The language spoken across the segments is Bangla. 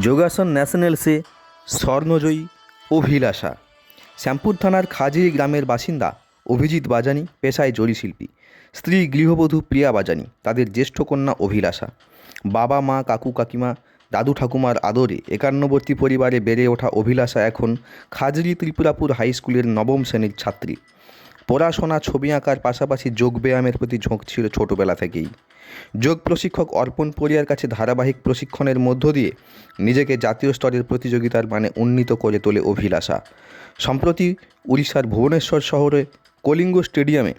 যোগাসন ন্যাশনালসে স্বর্ণজয়ী অভিলাষা। শ্যামপুর থানার খাজিরি গ্রামের বাসিন্দা অভিজিৎ বাজানি, পেশায় জরি শিল্পী। স্ত্রী গৃহবধূ প্রিয়া বাজানি, তাদের জ্যেষ্ঠ কন্যা অভিলাষা। বাবা, মা, কাকু, কাকিমা, দাদু, ঠাকুমার আদরে একান্নবর্তী পরিবারে বেড়ে ওঠা অভিলাষা এখন খাজরি ত্রিপুরাপুর হাই স্কুলের নবম শ্রেণির ছাত্রী। পড়াশোনা, ছবি আঁকার পাশাপাশি যোগব্যায়ামের প্রতি ঝোঁক ছিল ছোটবেলা থেকেই। যোগ প্রশিক্ষক অর্পণ পরিয়ার কাছে ধারাবাহিক প্রশিক্ষণের মধ্য দিয়ে নিজেকে জাতীয় স্তরের প্রতিযোগিতার মানে উন্নীত করে তোলে অভিলাষা। সম্প্রতি উড়িষ্যার ভুবনেশ্বর শহরে কলিঙ্গ স্টেডিয়ামে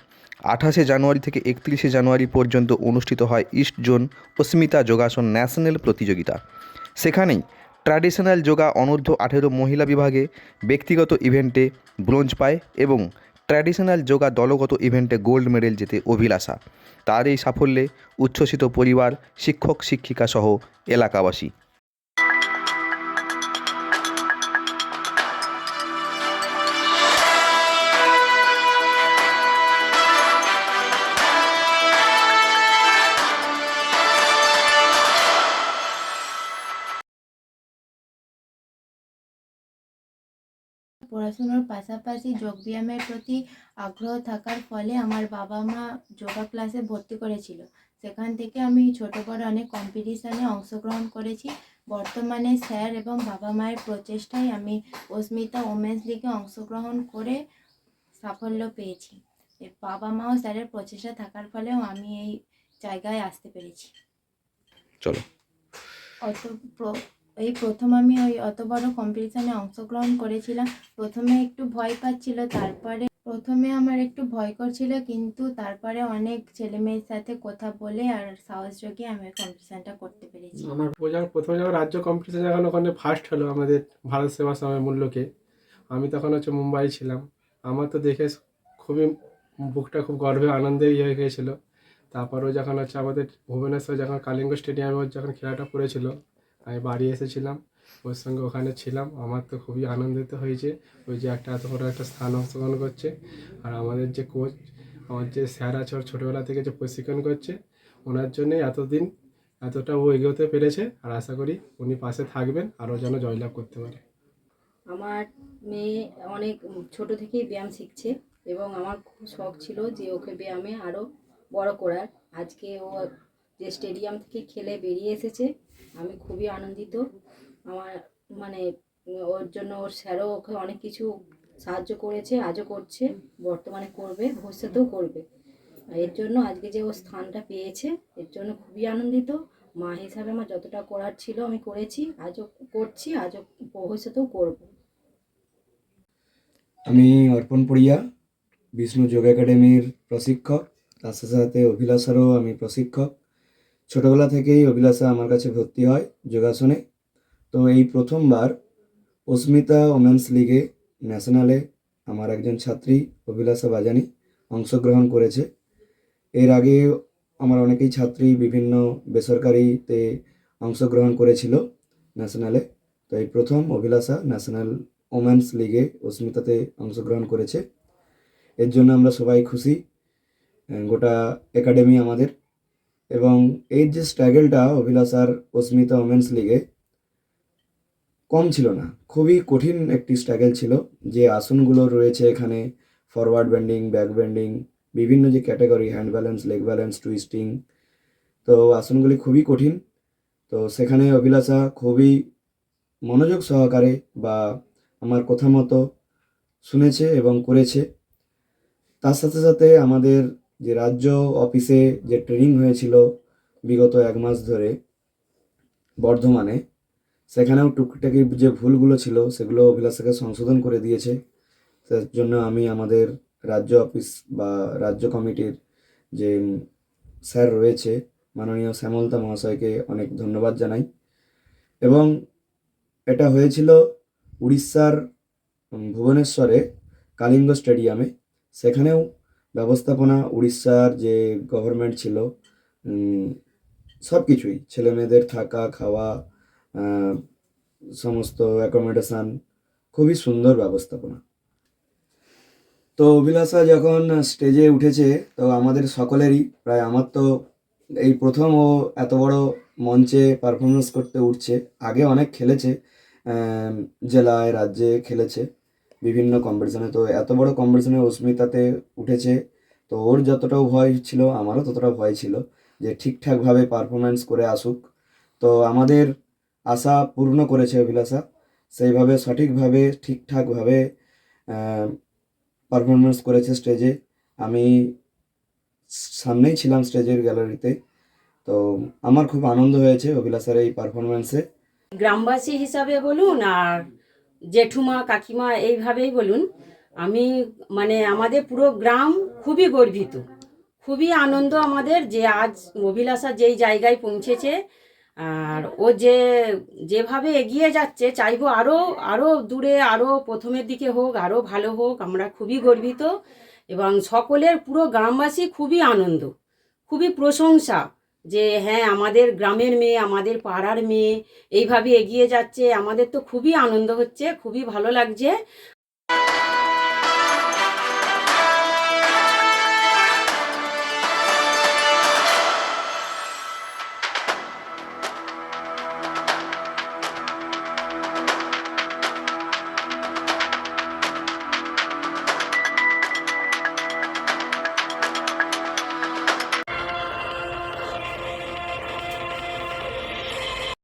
আঠাশে জানুয়ারি থেকে একত্রিশে জানুয়ারি পর্যন্ত অনুষ্ঠিত হয় ইস্ট জোন অস্মিতা যোগাসন ন্যাশনাল প্রতিযোগিতা। সেখানেই ট্র্যাডিশনাল যোগা অনূর্ধ্ব আঠেরো মহিলা বিভাগে ব্যক্তিগত ইভেন্টে ব্রোঞ্জ পায় এবং ট্র্যাডিশনাল যোগা দলগত ইভেন্টে গোল্ড মেডেল জেতে অভিলাষা। তার এই সাফল্যে উচ্ছ্বসিত পরিবার, শিক্ষক শিক্ষিকা সহ এলাকাবাসী। পড়াশোনার পাশাপাশি যোগব্যায়ামের প্রতি আগ্রহ থাকার ফলে আমার বাবা মা যোগা ক্লাসে ভর্তি করেছিল। সেখান থেকে আমি ছোটো বড় অনেক কম্পিটিশানে অংশগ্রহণ করেছি। বর্তমানে স্যার এবং বাবা মায়ের প্রচেষ্টায় আমি অস্মিতা ওমেন্স লিগে অংশগ্রহণ করে সাফল্য পেয়েছি। বাবা মা ও স্যারের প্রচেষ্টা থাকার ফলেও আমি এই জায়গায় আসতে পেরেছি। চলো। অত এই প্রথম আমি ওই অত বড় কম্পিটিশানে অংশগ্রহণ করেছিলাম। প্রথমে একটু ভয় পাচ্ছিল, তারপরে প্রথমে আমার একটু ভয় করছিল, কিন্তু তারপরে অনেক ছেলে মেয়ের সাথে কথা বলে আর সাহস জগিয়ে আমি কম্পিটিশানটা করতে পেরেছি। আমার যখন, প্রথমে যখন রাজ্য কম্পিটিশন যখন ওখানে ফার্স্ট হলো আমাদের ভারত সেবা সময় মূল্যকে, আমি তখন হচ্ছে মুম্বাই ছিলাম। আমার তো দেখে খুবই বুকটা খুব গর্বে, আনন্দে ইয়ে হয়ে গিয়েছিল। তারপরেও যখন হচ্ছে আমাদের ভুবনেশ্বর, যখন কালিঙ্গ স্টেডিয়ামে যখন খেলাটা পড়েছিল আমি বাড়ি এসেছিলাম, ওর সঙ্গে ওখানে ছিলাম। আমার তো খুবই আনন্দিত হয়েছে, ওই যে একটা এত বড় একটা স্থান অংশগ্রহণ করছে। আর আমাদের যে কোচ আমার যে স্যার আছে, ওর ছোটোবেলা থেকে যে প্রশিক্ষণ করছে, ওনার জন্যই এতদিন এতটা ও এগোতে পেরেছে। আর আশা করি উনি পাশে থাকবেন, আরও যেন জয়লাভ করতে পারে। আমার মেয়ে অনেক ছোট থেকেই ব্যায়াম শিখছে এবং আমার খুব শখ ছিল যে ওকে ব্যায়ামে আরও বড় করার। আজকে ও যে স্টেডিয়াম থেকে খেলে বেরিয়ে এসেছে আমি খুবই আনন্দিত। আমার মানে ওর জন্য ওর স্যারও ওকে অনেক কিছু সাহায্য করেছে, আজও করছে, বর্তমানে করবে, ভবিষ্যতেও করবে। এর জন্য আজকে যে ও স্থানটা পেয়েছে, এর জন্য খুবই আনন্দিত। মা হিসাবে আমার যতটা করার ছিল আমি করেছি, আজও করছি, আজও ভবিষ্যতেও করব। আমি অর্পণ পড়িয়া, বিষ্ণু যোগ একাডেমির প্রশিক্ষক। তার সাথে সাথে অভিলাষারও আমি প্রশিক্ষক। ছোটোবেলা থেকেই অভিলাষা আমার কাছে ভর্তি হয় যোগাসনে। তো এই প্রথমবার অস্মিতা ওমেন্স লিগে ন্যাশনালে আমার একজন ছাত্রী অভিলাষা বাজানি অংশগ্রহণ করেছে। এর আগে আমার অনেকেই ছাত্রী বিভিন্ন বেসরকারিতে অংশগ্রহণ করেছিল ন্যাশনালে। তো এই প্রথম অভিলাষা ন্যাশনাল ওমেন্স লিগে অস্মিতাতে অংশগ্রহণ করেছে। এর জন্য আমরা সবাই খুশি। গোটা একাডেমি আমাদের। এবং এই যে স্ট্রাগলটা অভিলাষার অস্মিতা ওমেন্স লিগে কম ছিল না, খুবই কঠিন একটি স্ট্রাগেল ছিল যে আসনগুলো রয়েছে এখানে ফরওয়ার্ড ব্যান্ডিং ব্যাক বেন্ডিং বিভিন্ন যে category hand balance leg balance twisting তো আসনগুলি খুবই কঠিন। তো সেখানে অভিলাষা খুবই মনোযোগ সহকারে বা আমার কথা মতো শুনেছে এবং করেছে। তার সাথে সাথে আমাদের যে রাজ্য অফিসে যে ট্রেনিং হয়েছিল বিগত এক মাস ধরে বর্ধমানে, সেখানেও টুকটাকি যে ভুলগুলো ছিল সেগুলো অভিলাষাকে সংশোধন করে দিয়েছে। তার জন্য আমি আমাদের রাজ্য অফিস বা রাজ্য কমিটির যে স্যার রয়েছে, মাননীয় শ্যামলতা মহাশয়কে অনেক ধন্যবাদ জানাই। এবং এটা হয়েছিল উড়িষ্যার ভুবনেশ্বরে কালিঙ্গ স্টেডিয়ামে। সেখানেও ব্যবস্থাপনা, উড়িষ্যার যে গভর্নমেন্ট ছিল সব কিছুই, ছেলে মেয়েদের থাকা, খাওয়া সমস্ত অ্যাকোমোডেশন খুবই সুন্দর ব্যবস্থাপনা। তো অভিলাষা যখন স্টেজে উঠেছে, তো আমাদের সকলেরই, প্রায় আমার তো এই প্রথম ও এত বড় মঞ্চে পারফরমেন্স করতে উঠছে, আগে অনেক খেলেছে জেলায়, রাজ্যে খেলেছে। বিভিন্ন কম্পিটিশনে তো এত বড় কম্পিটিশনে অস্মিতাতে উঠেছে, তো ওর যতটাও ভয় ছিল, আমারও ততটা ভয় ছিল যে ঠিকঠাকভাবে পারফরমেন্স করে আসুক। তো আমাদের আশা পূর্ণ করেছে অভিলাষা, সেইভাবে সঠিকভাবে, ঠিকঠাকভাবে পারফরমেন্স করেছে স্টেজে আমি সামনেই ছিলাম স্টেজের গ্যালারিতে তো আমার খুব আনন্দ হয়েছে অভিলাষার এই পারফরমেন্সে গ্রামবাসী হিসাবে বলুন আর জেঠুমা, কাকিমা এইভাবেই বলুন, আমি মানে আমাদের পুরো গ্রাম খুবই গর্বিত। খুবই আনন্দ আমাদের যে আজ অভিলাষা যেই জায়গায় পৌঁছেছে, আর ও যে যেভাবে এগিয়ে যাচ্ছে, চাইব আরও আরও দূরে আরও প্রথমের দিকে হোক আরও ভালো হোক, আমরা খুবই গর্বিত এবং সকলের পুরো গ্রামবাসী খুবই আনন্দ, খুবই প্রশংসা। যে হ্যাঁ আমাদের গ্রামের মেয়ে, আমাদের পাড়ার মেয়ে, এইভাবে এগিয়ে যাচ্ছে। আমাদের তো খুবই আনন্দ হচ্ছে, খুবই ভালো লাগছে।